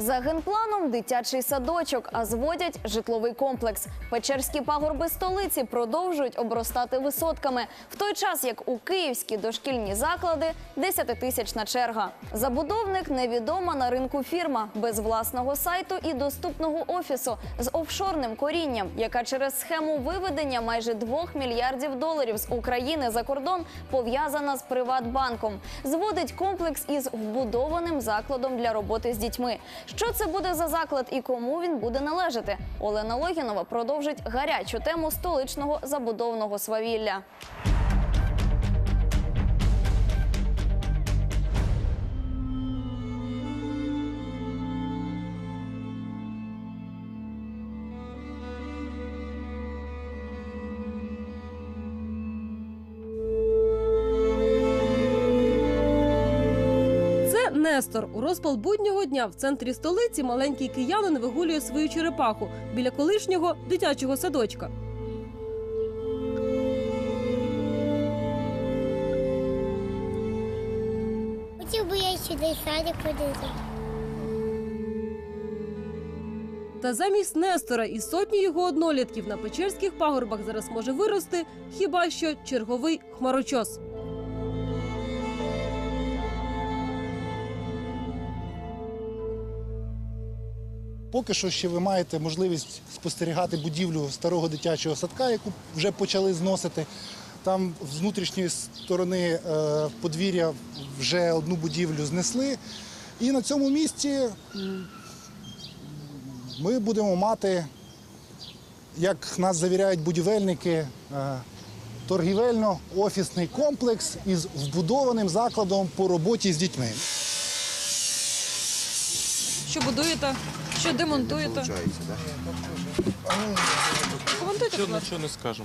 За генпланом дитячий садочок, а зводять житловий комплекс. Печерські пагорби столиці продовжують обростати висотками, в той час як у київські дошкільні заклади 10-тисячна черга. Забудовник невідома на ринку фірма без власного сайту і доступного офісу з офшорним корінням, яка через схему виведення майже 2 мільярдів доларів з України за кордон пов'язана з Приватбанком. Зводить комплекс із вбудованим закладом для роботи з дітьми. Що це буде за заклад і кому він буде належати? Олена Логінова продовжить гарячу тему столичного забудовного свавілля. Нестор. У розпал буднього дня в центрі столиці маленький киянин вигулює свою черепаху біля колишнього дитячого садочка. Хотів би я сюди садик ходити. Та замість Нестора і сотні його однолітків на печерських пагорбах зараз може вирости хіба що черговий хмарочос. Поки що ще ви маєте можливість спостерігати будівлю старого дитячого садка, яку вже почали зносити. Там з внутрішньої сторони е, подвір'я вже одну будівлю знесли. І на цьому місці ми будемо мати, як нас завіряють будівельники, е, торгівельно-офісний комплекс із вбудованим закладом по роботі з дітьми. Що будуєте? Що демонтуєте? Коментуйте, будь ласка. Нічого не скажу.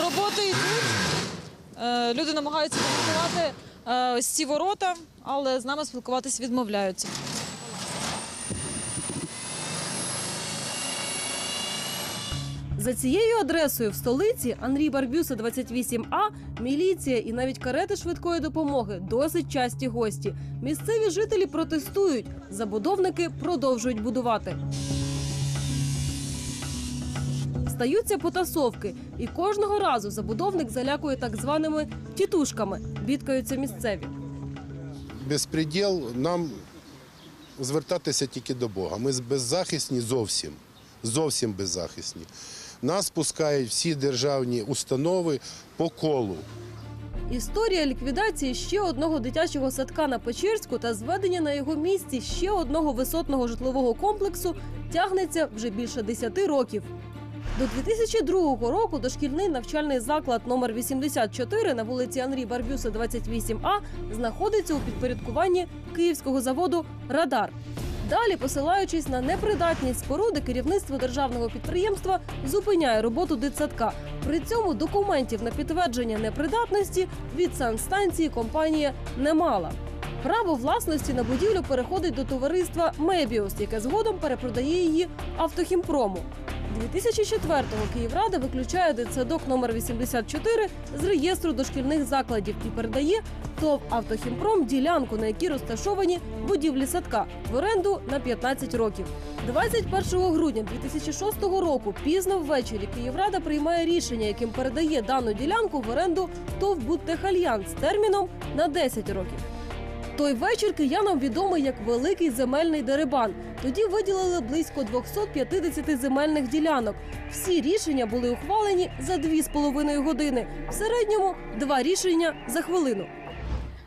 Роботи йдуть. Е, Люди намагаються демонтувати е, ось ці ворота, але з нами спілкуватись відмовляються. За цією адресою в столиці Андрій Барбюса 28А, міліція і навіть карети швидкої допомоги досить часті гості. Місцеві жителі протестують, забудовники продовжують будувати. Стаються потасовки, і кожного разу забудовник залякує так званими тітушками. Бідкаються місцеві. безпреділ, нам звертатися тільки до Бога. Ми беззахисні зовсім. Зовсім беззахисні. Нас пускають всі державні установи по колу. Історія ліквідації ще одного дитячого садка на Печерську та зведення на його місці ще одного висотного житлового комплексу тягнеться вже більше 10 років. До 2002 року дошкільний навчальний заклад номер 84 на вулиці Анрі Барбюса 28А знаходиться у підпорядкуванні київського заводу Радар. Далі, посилаючись на непридатність споруди, керівництво державного підприємства зупиняє роботу дитсадка. При цьому документів на підтвердження непридатності від санстанції компанія не мала. Право власності на будівлю переходить до товариства Мебіус, яке згодом перепродає її автохімпрому. 2004-го Київрада виключає дитсадок номер 84 з реєстру дошкільних закладів і передає ТОВ «Автохімпром» ділянку, на якій розташовані будівлі садка в оренду на 15 років. 21 грудня 2006 року пізно ввечері Київрада приймає рішення, яким передає дану ділянку в оренду ТОВ «Будтехальянс» терміном на 10 років. Той вечір киянам відомий як великий земельний дерибан. Тоді виділили близько 250 земельних ділянок. Всі рішення були ухвалені за 2,5 години. В середньому два рішення за хвилину.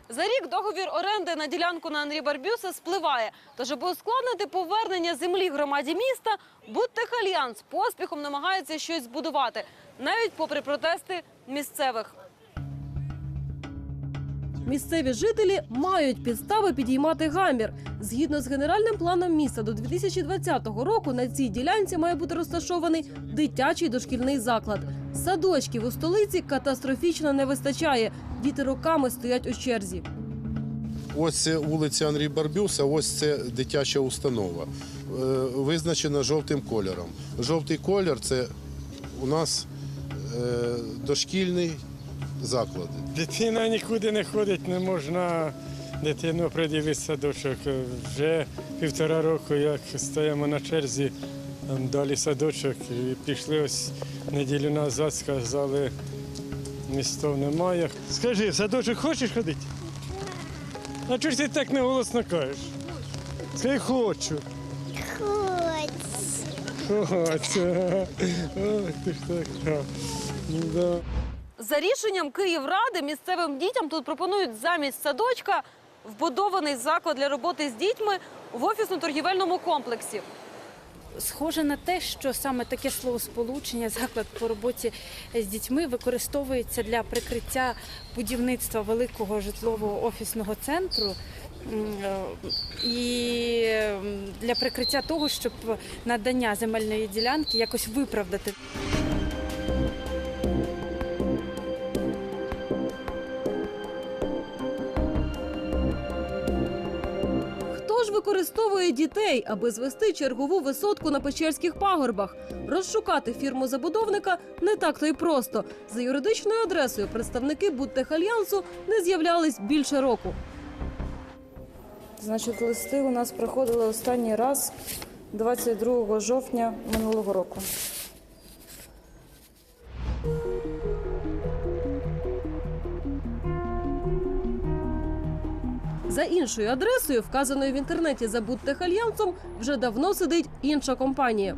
За рік договір оренди на ділянку на Анрі Барбюса спливає. Тож, аби ускладнити повернення землі громаді міста, Будтехальянс поспіхом намагається щось збудувати, навіть попри протести місцевих. Місцеві жителі мають підстави підіймати гамір. Згідно з генеральним планом міста до 2020 року на цій ділянці має бути розташований дитячий дошкільний заклад. Садочків у столиці катастрофічно не вистачає. Діти роками стоять у черзі. Ось це вулиця Андрій Барбюса, ось це дитяча установа. Е, Визначена жовтим кольором. Жовтий колір це у нас е, дошкільний заклад. Дитина нікуди не ходить, не можна дитину приділить садочок. Вже півтора року, як стоїмо на черзі, там далі садочок. І пішли ось неділю назад, сказали, містов немає. Скажи, в садочок хочеш ходити? А чого ж ти так неголосно кажеш? Скажи, хочу. Хоч. Хочу. Ох, ти ж така. Да. За рішенням Київради місцевим дітям тут пропонують замість садочка вбудований заклад для роботи з дітьми в офісно-торгівельному комплексі. Схоже на те, що саме таке словосполучення заклад по роботі з дітьми використовується для прикриття будівництва великого житлового офісного центру. І для прикриття того, щоб надання земельної ділянки якось виправдати. Використовує дітей, аби звести чергову висотку на Печерських пагорбах? Розшукати фірму забудовника не так то й просто. За юридичною адресою представники Буттехальянсу не з'являлись більше року. Значить, листи у нас приходили останній раз 22 жовтня минулого року. За іншою адресою, вказаною в інтернеті за Будтехальянсом, вже давно сидить інша компанія.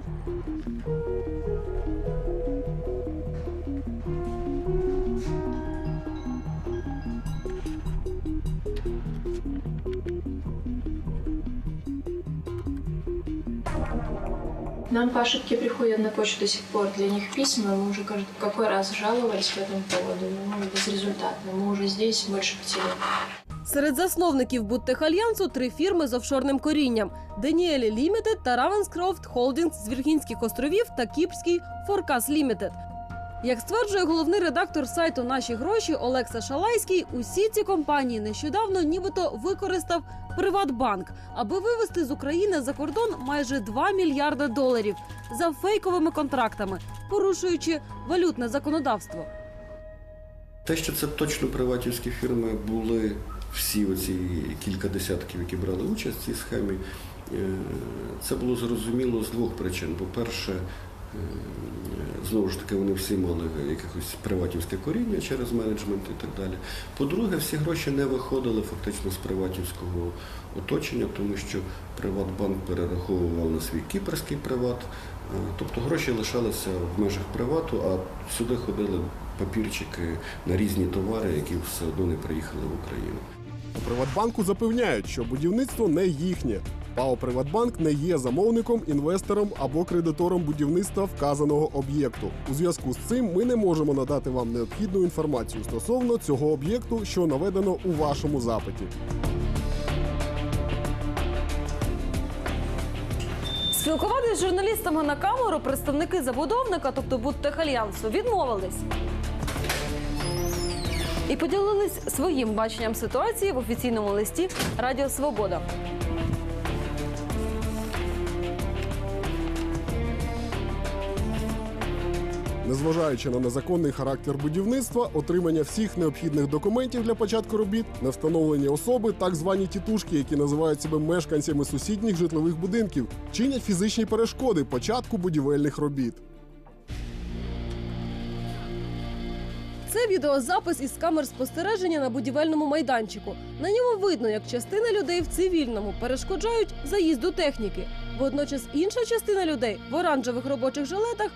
Нам по ошибке приходят на почту до сих пор для них письма. Мы уже каждый, какой раз жаловались по этому поводу, но безрезультатно. Мы уже здесь больше пяти лет. Серед засновників Будтехальянсу три фірми з офшорним корінням: Деніелі Лімітед та Равенскрофт Холдінгс з Віргінських островів та Кіпрський Форкас Лімітед. Як стверджує головний редактор сайту Наші гроші Олекса Шалайський, усі ці компанії нещодавно нібито використав Приватбанк, аби вивезти з України за кордон майже 2 мільярда доларів за фейковими контрактами, порушуючи валютне законодавство. Те, що це точно приватівські фірми були всі оці кілька десятків, які брали участь в цій схемі, е, це було зрозуміло з двох причин. По-перше, е, знову ж таки, вони всі мали якихось приватівське коріння через менеджмент і так далі. По-друге, всі гроші не виходили фактично з приватівського оточення, тому що Приватбанк перераховував на свій кіпрський приват. Е, Тобто гроші лишалися в межах привату, а сюди ходили папірчики на різні товари, які все одно не приїхали в Україну. У Приватбанку запевняють, що будівництво не їхнє. ПАО Приватбанк не є замовником, інвестором або кредитором будівництва вказаного об'єкту. У зв'язку з цим ми не можемо надати вам необхідну інформацію стосовно цього об'єкту, що наведено у вашому запиті. Спілкуватися з журналістами на камеру представники забудовника, тобто Будтехальянсу, відмовились. І поділились своїм баченням ситуації в офіційному листі Радіо Свобода. Незважаючи на незаконний характер будівництва, отримання всіх необхідних документів для початку робіт, на встановлення особи, так звані тітушки, які називають себе мешканцями сусідніх житлових будинків, чинять фізичні перешкоди початку будівельних робіт. Це відеозапис із камер спостереження на будівельному майданчику. На ньому видно, як частина людей в цивільному перешкоджають заїзду техніки. Водночас інша частина людей в оранжевих робочих жилетах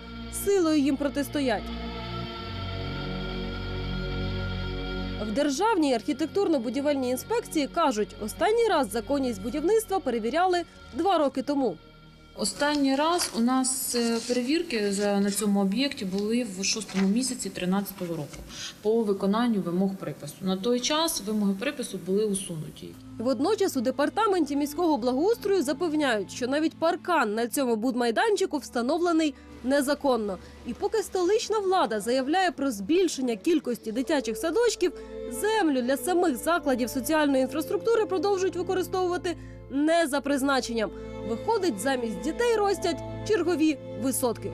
силою їм протистоять. В державній архітектурно-будівельній інспекції кажуть, останній раз законність будівництва перевіряли два роки тому. Останній раз у нас е, перевірки на цьому об'єкті були в шостому місяці 2013 року по виконанню вимог припису. На той час вимоги припису були усунуті. Водночас у департаменті міського благоустрою запевняють, що навіть паркан на цьому будмайданчику встановлений незаконно. І поки столична влада заявляє про збільшення кількості дитячих садочків, землю для самих закладів соціальної інфраструктури продовжують використовувати не за призначенням. Виходить, замість дітей ростять чергові висотки.